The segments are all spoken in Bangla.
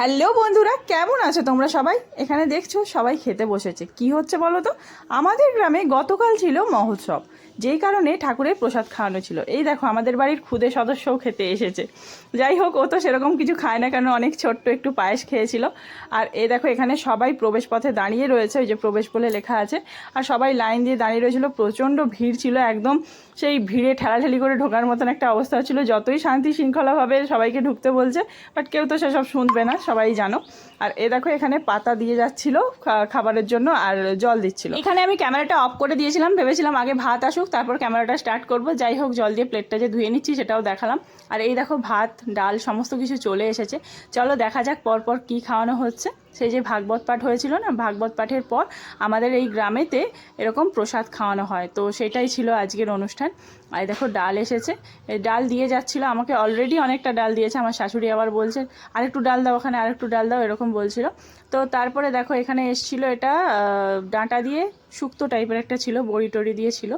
হ্যালো বন্ধুরা, কেমন আছো তোমরা সবাই? এখানে দেখছ সবাই খেতে বসেছে। কি হচ্ছে বলো তো? আমাদের গ্রামে গতকাল ছিল মহোৎসব। যেই কারণে ঠাকুরের প্রসাদ খাওয়ানো ছিল। এই দেখো, আমাদের বাড়ির খুদে সদস্যও খেতে এসেছে। যাই হোক, ও তো সেরকম কিছু খায় না কেন, অনেক ছোট্ট একটু পায়েস খেয়েছিল। আর এই দেখো, এখানে সবাই প্রবেশ পথে দাঁড়িয়ে রয়েছে, ওই যে প্রবেশ বলে লেখা আছে। আর সবাই লাইন দিয়ে দাঁড়িয়ে রয়েছিল, প্রচণ্ড ভিড় ছিল, একদম সেই ভিড়ে ঠেলাঠেলি করে ঢোকার মতন একটা অবস্থা ছিল। যতই শান্তি শৃঙ্খলাভাবে সবাইকে ঢুকতে বলছে, বাট কেউ তো সেসব শুনবে না, সবাই জানো। আর এ দেখো, এখানে পাতা দিয়ে যাচ্ছিল খাবারের জন্য, আর জল দিচ্ছিল। এখানে আমি ক্যামেরাটা অফ করে দিয়েছিলাম, ভেবেছিলাম আগে ভাত আসুক তারপর ক্যামেরাটা স্টার্ট করব। যাই হোক, জল দিয়ে প্লেটটা যে ধুয়ে নিচ্ছি সেটাও দেখালাম। আর এই দেখো ভাত, ডাল, সমস্ত কিছু চলে এসেছে। চলো দেখা যাক পরপর কি খাওয়ানো হচ্ছে। সেই যে ভাগবত পাঠ হয়েছিল না, ভাগবত পাঠের পর আমাদের এই গ্রামেতে এরকম প্রসাদ খাওয়ানো হয়। তো সেটাই ছিল আজকের অনুষ্ঠান। আর দেখো, ডাল এসেছে। ডাল দিয়ে যাচ্ছিল, আমাকে অলরেডি অনেকটা ডাল দিয়েছে। আমার শাশুড়ি আবার বলছে, আরেকটু ডাল দাও ওখানে, আরেকটু ডাল দাও, এরকম বলছিল। তো তারপরে দেখো, এখানে এসছিল এটা ডাঁটা দিয়ে, শুক্তো টাইপের একটা ছিল, বড়ি টড়ি দিয়ে ছিল।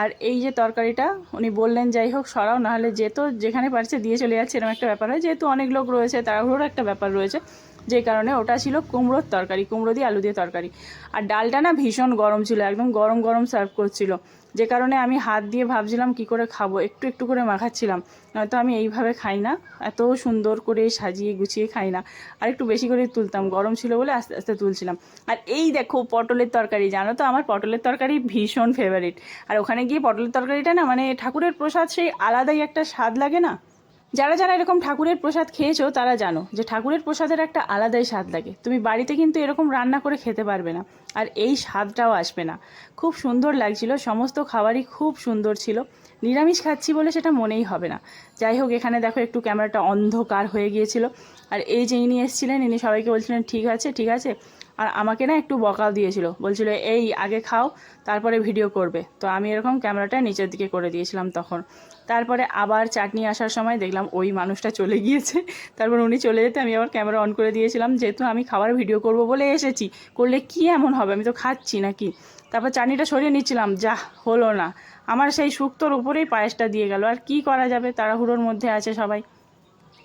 আর এই যে তরকারিটা, উনি বললেন, যাই হোক, সরাও, নাহলে যেত যেখানে পারছে, দিয়ে চলে যাচ্ছে। এরকম একটা ব্যাপার হয়। যেহেতু অনেক লোক রয়েছে, তাড়াহুড়োর একটা ব্যাপার রয়েছে। যে কারণে ওটা ছিল কুমড়োর তরকারি, কুমড়ো দিয়ে আলু দিয়ে তরকারি। আর ডালটা না ভীষণ গরম ছিল, একদম গরম গরম সার্ভ করছিল। যে কারণে আমি হাত দিয়ে ভাবছিলাম কি করে খাব, একটু একটু করে মাখাচ্ছিলাম। নয়তো আমি এইভাবে খাই না, এত সুন্দর করে সাজিয়ে গুছিয়ে খাই না। আর একটু বেশি করে তুলতাম, গরম ছিল বলে আস্তে আস্তে তুলছিলাম। আর এই দেখো পটলের তরকারি, জানো তো আমার পটলের তরকারি ভীষণ ফেভারিট আর ওখানে গিয়ে পটলের তরকারিটা না মানে ঠাকুরের প্রসাদ সেই আলাদাই একটা স্বাদ লাগে না? যারা যারা এরকম ঠাকুরের প্রসাদ খেয়েছো, তারা জানো যে ঠাকুরের প্রসাদের একটা আলাদাই স্বাদ লাগে। তুমি বাড়িতে কিন্তু এরকম রান্না করে খেতে পারবে না। আর এই স্বাদটাও আসবে না। খুব সুন্দর লাগছিল, সমস্ত খাবারই খুব সুন্দর ছিল। নিরামিষ খাচ্ছি বলে সেটা মনেই হবে না। যাই হোক, এখানে দেখো একটু ক্যামেরাটা অন্ধকার হয়ে গিয়েছিল। আর এই যে ইনি এসেছিলেন, ইনি সবাইকে বলছিলেন, ঠিক আছে ঠিক আছে। আর আমাকে না একটু বকাও দিয়েছিল। বলছিল, এই, আগে খাও, তারপরে ভিডিও করবে। তো আমি এরকম ক্যামেরাটা নিচের দিকে করে দিয়েছিলাম তখন। তারপরে আবার চাটনি আসার সময় দেখলাম ওই মানুষটা চলে গিয়েছে। তারপর উনি চলে যেতে আমি আবার ক্যামেরা অন করে দিয়েছিলাম, যেহেতু আমি খাবার ভিডিও করব বলে এসেছি, করলে কি এমন হবে? আমি তো খাচ্ছি নাকি? তারপর চাটনিটা সরিয়ে নিচ্ছিলাম যা হলো না। আমার সেই শুক্তোর উপরেই পায়েসটা দিয়ে গেল, আর কি করা যাবে? তাড়াহুড়োর মধ্যে আছে সবাই।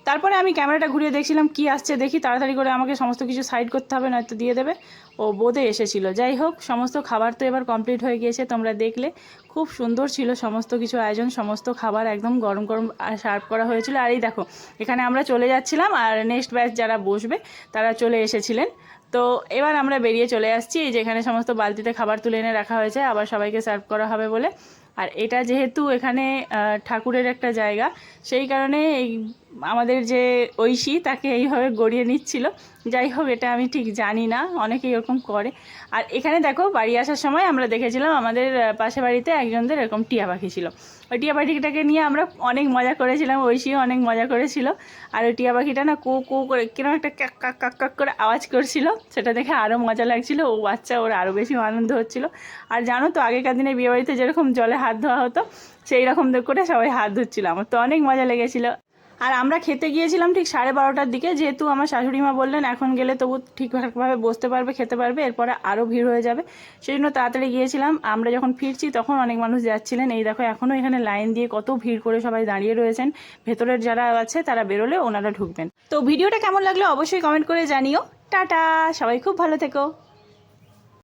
তারপরে আমি ক্যামেরাটা ঘুরিয়ে দেখছিলাম, কি আসছে দেখি, তাড়াতাড়ি করে আমাকে সমস্ত কিছু সাইড করতে হবে, নয়তো দিয়ে দেবে। ও বোধে এসেছিল। যাই হোক, সমস্ত খাবার তো এবার কমপ্লিট হয়ে গিয়েছে, তোমরা দেখলে। খুব সুন্দর ছিল সমস্ত কিছু আয়োজন, সমস্ত খাবার একদম গরম গরম সার্ভ করা হয়েছিল। আর এই দেখো, এখানে আমরা চলে যাচ্ছিলাম আর নেক্সট ব্যাচ যারা বসবে, তারা চলে এসেছিলেন। তো এবার আমরা বেরিয়ে চলে আসছি। যেখানে সমস্ত বালতিতে খাবার তুলে এনে রাখা হয়েছে, আবার সবাইকে সার্ভ করা হবে বলে। আর এটা যেহেতু এখানে ঠাকুরের একটা জায়গা, সেই কারণে এই আমাদের যে ঐশী, তাকে এইভাবে গড়িয়ে নিচ্ছিল। যাই হোক, এটা আমি ঠিক জানি না, অনেকে এরকম করে। আর এখানে দেখো, বাড়ি আসার সময় আমরা দেখেছিলাম আমাদের পাশে বাড়িতে একজনদের এরকম টিয়া পাখি ছিল। ওই টিয়া পাখিটাকে নিয়ে আমরা অনেক মজা করেছিলাম, ঐশীও অনেক মজা করেছিল। আর ওই টিয়া পাখিটা না কু কু করে কীরকম একটা কাক কাক কাক কাক করে আওয়াজ করছিল। সেটা দেখে আরও মজা লাগছিল। ও বাচ্চা, ওর আরও বেশি আনন্দ হচ্ছিল। আর জানো তো, আগেকার দিনে বিয়েবাড়িতে যেরকম জলে হাত ধোয়া হতো সেই রকম করে সবাই হাত ধুচ্ছিল। আমার তো অনেক মজা লেগেছিল। আর আমরা খেতে গিয়েছিলাম ঠিক সাড়ে বারোটার দিকে, যেহেতু আমার শাশুড়ি মা বললেন, এখন গেলে তবু ঠিকঠাকভাবে বসতে পারবে, খেতে পারবে, এরপরে আরও ভিড় হয়ে যাবে। সেই জন্য তাড়াতাড়ি গিয়েছিলাম। আমরা যখন ফিরছি, তখন অনেক মানুষ যাচ্ছিলেন। এই দেখো এখনও এখানে লাইন দিয়ে কত ভিড় করে সবাই দাঁড়িয়ে রয়েছেন। ভেতরের যারা আছে, তারা বেরোলে ওনারা ঢুকবেন। তো ভিডিওটা কেমন লাগল অবশ্যই কমেন্ট করে জানিও। টাটা! সবাই খুব ভালো থেকো।